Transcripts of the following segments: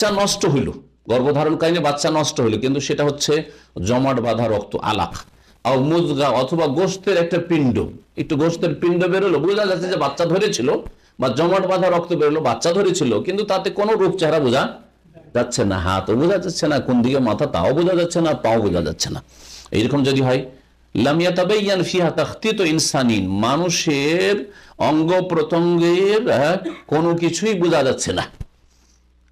বাচ্চা নষ্ট হইল। গর্ভধারণকালীন বাচ্চা নষ্ট হইল, কিন্তু সেটা হচ্ছে জমাট বাঁধা রক্ত আলাপ মুজগা অথবা গোস্তের একটা পিণ্ড। একটু গোস্তের পিণ্ড বেরোলো, বোঝা যাচ্ছে যে বাচ্চা ধরেছিল বা জমাট বাঁধা রক্ত বেরোলো, বাচ্চা ধরেছিল, কিন্তু তাতে কোনো রূপ চেহারা বোঝা যাচ্ছে না, হাতও বোঝা যাচ্ছে না, কোন দিকে মাথা তাও বোঝা যাচ্ছে না, পাও বোঝা যাচ্ছে না। এইরকম যদি হয় ইনসানিন, মানুষের অঙ্গ প্রত্যঙ্গের কোনো কিছুই বোঝা যাচ্ছে না।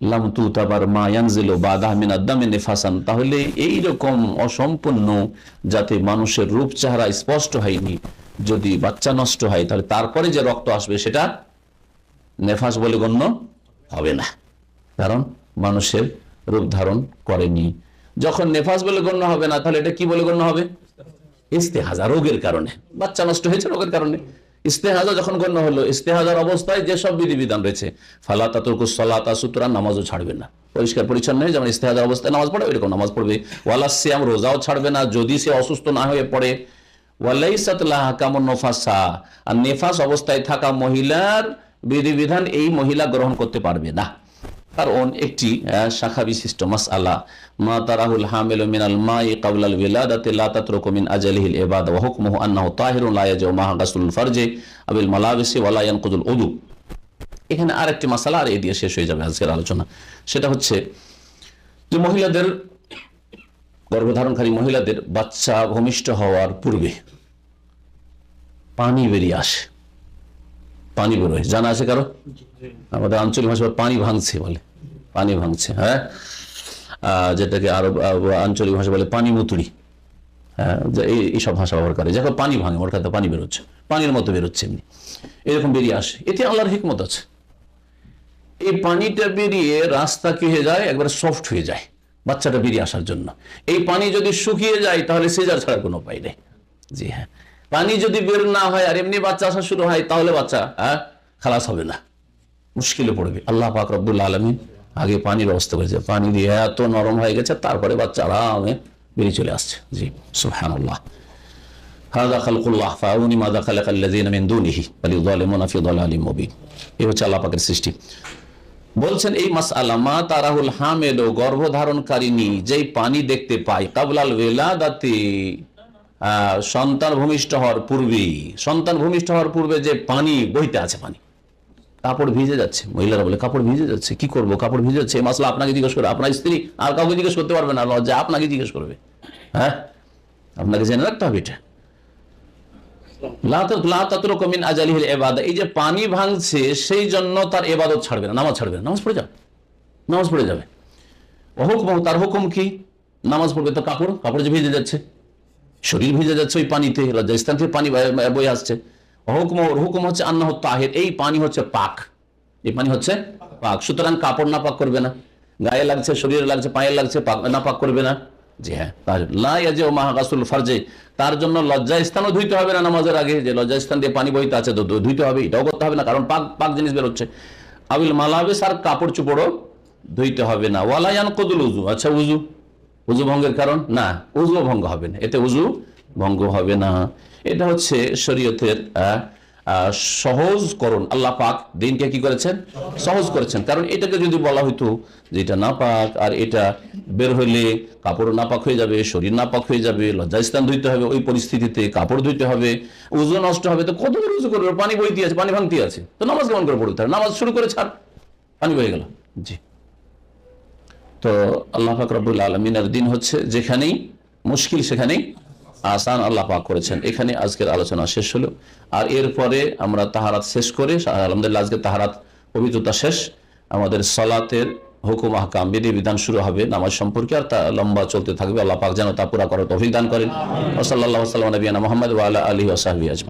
লাম তুতাবার মা ইয়ানজিলু বাদা মিন আদামে নেফাসান। তাহলে এই রকম অসম্পূর্ণ যাতে মানুষের রূপ চেহারা স্পষ্ট হয়নি, যদি বাচ্চা নষ্ট হয়, তাহলে তারপরে যে রক্ত আসবে সেটা নেফাস বলে গণ্য হবে না। কারণ মানুষের রূপ ধারণ করেনি। যখন নেফাস বলে গণ্য হবে না, তাহলে এটা কি বলে গণ্য হবে? ইস্তেহাজা, রোগের কারণে। বাচ্চা নষ্ট হয়েছে রোগের কারণে। ইস্তেহাজা যখন গণ্য হলো ইস্তেহাজার অবস্থায় যেসব বিধিবিধান রয়েছে ফালাতা তুরকু সলাতা সুতরাং নামাজও ছাড়বে না। পরিষ্কার পরিচ্ছন্ন হয়ে যেমন ইস্তেহাজার অবস্থায় নামাজ পড়ে এরকম নামাজ পড়বে। ওয়ালা সিয়াম রোজাও ছাড়বে না, যদি সে অসুস্থ না হয়ে পড়ে। ওয়ালাইসাত লাহা কামুন নফাসা, আর নেফাস অবস্থায় থাকা মহিলার বিধিবিধান এই মহিলা গ্রহণ করতে পারবে না। কারণ একটি শাখা বিশিষ্ট মাসআলা। মা তারাহুল হামিলু মিনাল মাই ক্বাবলাল বিলাদাতি লা তাতরুকু মিন আজালিহিল ইবাদা ওয়া হুকমুহু আন্নাহু তাহিরুন লা ইয়াজু মাহা গাসলুল ফারজি আবিল মালাবিসি ওয়া লা ইয়ানকুদুল উযু এখানে আরেকটি মাসালা আর এই দিয়ে শেষ হয়ে যাবে আজকের আলোচনা। সেটা হচ্ছে যে মহিলাদের গর্ভধারণকারী মহিলাদের বাচ্চা ভূমিষ্ঠ হওয়ার পূর্বে পানি বেরিয়ে আসে। পানি বেরোয়। জানা আছে কারও? আমাদের আঞ্চলিক ভাষা পানি ভাঙছে বলে। পানি ভাঙছে হ্যাঁ? যেটাকে আরও আঞ্চলিক ভাষা বলে পানি মুতুরি হ্যাঁ এই- এইসব ভাষা ব্যবহার করে। যখন পানি ভাঙে, ওর কাছে পানি বেরোচ্ছে। পানির মতো বেরোচ্ছে এমনি। এরকম বেরিয়ে আসে। এতে আল্লাহর হিকমত আছে। এই পানিটা বেরিয়ে রাস্তা কি হয়ে যায়? একবারে সফট হয়ে যায় বাচ্চাটা বেরিয়ে আসার জন্য। এই পানি যদি শুকিয়ে যায়, তাহলে সেজার ছাড়া কোনো উপায় নেই। জি হ্যাঁ। পানি যদি বের না হয় আর এমনি বাচ্চা আসা শুরু হয়, তাহলে বাচ্চা হ্যাঁ খালাস হবে না। মুশকিলে পড়বে। আল্লাহ পাক রব্বুল আলমী আগে পানির ব্যবস্থা করেছে। পানি দিয়ে এত নরম হয়ে গেছে, তারপরে বাচ্চা আরামে বেরিয়ে চলে আসছে। জি সুহানুল্লাহ মাদা এই যেই পানি দেখতে সন্তান ভূমিষ্ঠ হওয়ার পূর্বেই, সন্তান ভূমিষ্ঠ হওয়ার পূর্বে যে পানি বইতে আছে পানি কাপড় ভিজে যাচ্ছে। মহিলারা বলে, কাপড় ভিজে যাচ্ছে, কি করব? কাপড় ভিজে যাচ্ছে মাসলা আপনাকে জিজ্ঞেস করে আপনার স্ত্রী আর কাউকে জিজ্ঞেস করতে পারবে না, লজ্জা আপনাকে জিজ্ঞেস করবে। হ্যাঁ? আপনাকে জেনে রাখতে হবে এটা। এই যে পানি ভাঙছে, সেই জন্য তার এবাদত ছাড়বে না, নামাজ ছাড়বে না। নামাজ পড়ে যাবে। নামাজ পড়ে যাবে। হুকুম, তার হুকুম কি? নামাজ পড়বে তো কাপড় কাপড় যে ভিজে যাচ্ছে, শরীর ভিজে যাচ্ছে ওই পানিতে লজ্জাস্থান থেকে পানি বয়ে আসছে। হুকুম ওর হুকুম হচ্ছে আন্না তাহের, এই পানি হচ্ছে পাক। এই পানি হচ্ছে পাক। সুতরাং কাপড় না পাক করবে না। গায়ে লাগছে, শরীরে লাগছে, পায়ে লাগছে, পাক না পাক করবে না। জি হ্যাঁ লাইয়াজে ও মাহাগাসুল ফারজে। তার জন্য লজ্জা স্থানও ধুইতে হবে না নামাজের আগে। যে লজ্জা স্থান দিয়ে পানি বইতে আছে, তো ধুইতে হবে, এটাও করতে হবে না, কারণ পাক পাক জিনিস বেরোচ্ছে। আবিল মালাবেস আর কাপড় চুপড়ও ধুইতে হবে না। ওয়ালায়ান কদুল উজু আচ্ছা উজু উজু ভঙ্গের কারণ? না উজু ভঙ্গ হবে না। এতে উজু ভঙ্গ হবে না। এটা হচ্ছে শরীয়তের সহজকরণ। আল্লাহ পাক দিনকে কি করেছেন? সহজ করেছেন। কারণ এটাকে যদি বলা হইতো যে এটা না পাক আর এটা বের হইলে কাপড় নাপাক হয়ে যাবে, শরীর নাপাক হয়ে যাবে, লজ্জাস্থান ধুইতে হবে, ওই পরিস্থিতিতে কাপড় ধুইতে হবে, উজু নষ্ট হবে। তো কত উজু করবে? পানি বইতে আছে, পানি ভাঙতে আছে। তো নামাজ কেমন করে পড়তে হবে? নামাজ শুরু করে ছাড়। পানি বয়ে গেল। জি। তো আল্লাহ পাক রব্বুল আলমিনের দিন হচ্ছে যেখানেই, মুশকিল সেখানেই আসান আল্লাহ পাক করেছেন। এখানে আজকের আলোচনা শেষ হলো। আর এরপরে আমরা তাহারাত শেষ করে, আলহামদুলিল্লাহ আজকে তাহারাত পবিত্রতা শেষ। আমাদের সলাতের হুকুম, আহকাম, বিধি, বিধান শুরু হবে নামাজ সম্পর্কে, আর তা লম্বা চলতে থাকবে। আল্লাহ পাক যেন তা পুরা করার অভিযান করেন। ওসল্লাহ সাল্লাম নবীনা মোহাম্মদ ওয়ালা আলী ওসাহাবি আজম